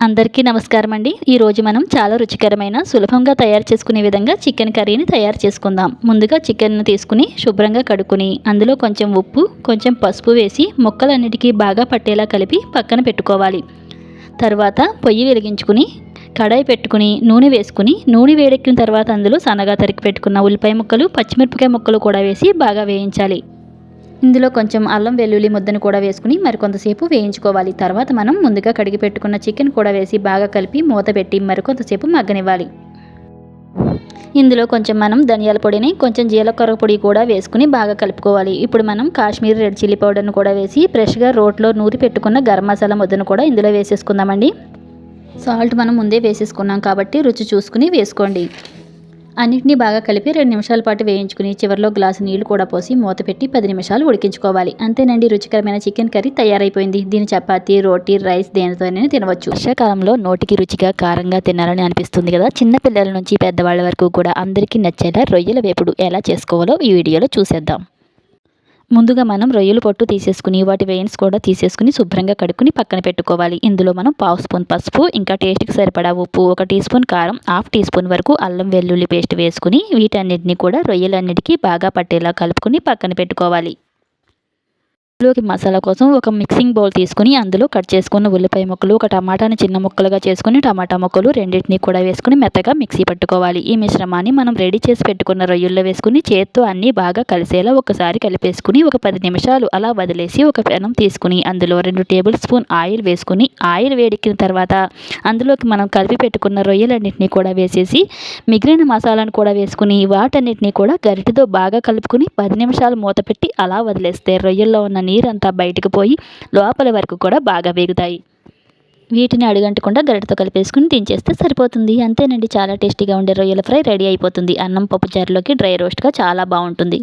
అందరికీ నమస్కారం అండి. ఈరోజు మనం చాలా రుచికరమైన సులభంగా తయారు చేసుకునే విధంగా చికెన్ కర్రీని తయారు చేసుకుందాం. ముందుగా చికెన్ను తీసుకుని శుభ్రంగా కడుక్కుని అందులో కొంచెం ఉప్పు కొంచెం పసుపు వేసి ముక్కలన్నిటికీ బాగా పట్టేలా కలిపి పక్కన పెట్టుకోవాలి. తర్వాత పొయ్యి వెలిగించుకుని కడాయి పెట్టుకుని నూనె వేసుకుని నూనె వేడెక్కిన తర్వాత అందులో సన్నగా తరిగి పెట్టుకున్న ఉల్లిపాయ ముక్కలు పచ్చిమిరపకాయ ముక్కలు కూడా వేసి బాగా వేయించాలి. ఇందులో కొంచెం అల్లం వెల్లుల్లి ముద్దను కూడా వేసుకుని మరికొంతసేపు వేయించుకోవాలి. తర్వాత మనం ముందుగా కడిగి పెట్టుకున్న చికెన్ కూడా వేసి బాగా కలిపి మూత పెట్టి మరికొంతసేపు మగ్గనివ్వాలి. ఇందులో కొంచెం మనం ధనియాల పొడిని కొంచెం జీలకర్ర పొడి కూడా వేసుకుని బాగా కలుపుకోవాలి. ఇప్పుడు మనం కాశ్మీర్ రెడ్ చిల్లీ పౌడర్ను కూడా వేసి ఫ్రెష్గా రోట్లో నూరి పెట్టుకున్న గరం మసాలా ముద్దను కూడా ఇందులో వేసేసుకుందామండి. సాల్ట్ మనం ముందే వేసేసుకున్నాం కాబట్టి రుచి చూసుకుని వేసుకోండి. అన్నింటినీ బాగా కలిపి రెండు నిమిషాల పాటు వేయించుకుని చివరిలో గ్లాసు నీళ్ళు కూడా పోసి మూత పెట్టి పది నిమిషాలు ఉడికించుకోవాలి. అంతేనండి రుచికరమైన చికెన్ కర్రీ తయారైపోయింది. దీని చపాతి రోటీ రైస్ దేనితోనే తినవచ్చు. వర్షాకాలంలో నోటికి రుచిగా కారంగా తినాలని అనిపిస్తుంది కదా. చిన్న పిల్లల నుంచి పెద్దవాళ్ళ వరకు కూడా అందరికీ నచ్చేలా రొయ్యల వేపుడు ఎలా చేసుకోవాలో ఈ వీడియోలో చూసేద్దాం. ముందుగా మనం రొయ్యలు పొట్టు తీసేసుకుని వాటి వెయిన్స్ కూడా తీసేసుకుని శుభ్రంగా కడుక్కుని పక్కన పెట్టుకోవాలి. ఇందులో మనం పావు స్పూన్ పసుపు ఇంకా టేస్ట్కి సరిపడా ఉప్పు ఒక టీ స్పూన్ కారం హాఫ్ టీ స్పూన్ వరకు అల్లం వెల్లుల్లి పేస్ట్ వేసుకుని వీటన్నిటిని కూడా రొయ్యలన్నిటికీ బాగా పట్టేలా కలుపుకుని పక్కన పెట్టుకోవాలి. లోకి మసాలా కోసం ఒక మిక్సింగ్ బౌల్ తీసుకుని అందులో కట్ చేసుకున్న ఉల్లిపాయ ముక్కలు ఒక టమాటాని చిన్న ముక్కలుగా చేసుకుని టమాటా ముక్కలు రెండింటిని కూడా వేసుకుని మెత్తగా మిక్సీ పట్టుకోవాలి. ఈ మిశ్రమాన్ని మనం రెడీ చేసి పెట్టుకున్న రొయ్యల్లో వేసుకుని చేత్తో అన్నీ బాగా కలిసేలా ఒకసారి కలిపేసుకుని ఒక పది నిమిషాలు అలా వదిలేసి ఒక పెనం తీసుకుని అందులో రెండు టేబుల్ స్పూన్ ఆయిల్ వేసుకుని ఆయిల్ వేడెక్కిన తర్వాత అందులోకి మనం కలిపి పెట్టుకున్న రొయ్యలన్నింటినీ కూడా వేసేసి మిగిలిన మసాలాను కూడా వేసుకుని వాటన్నిటిని కూడా గరిటితో బాగా కలుపుకుని పది నిమిషాలు మూత పెట్టి అలా వదిలేస్తే రొయ్యల్లో ఉన్న నీరంతా బయటకు పోయి లోపల వరకు కూడా బాగా వేగుతాయి. వీటిని అడుగంటకుండా గరిటతో కలిపేసుకుని దించేస్తే సరిపోతుంది. అంతేనండి చాలా టేస్టీగా ఉండే రొయ్యల ఫ్రై రెడీ అయిపోతుంది. అన్నం పప్పు చారులోకి డ్రై రోస్ట్గా చాలా బాగుంటుంది.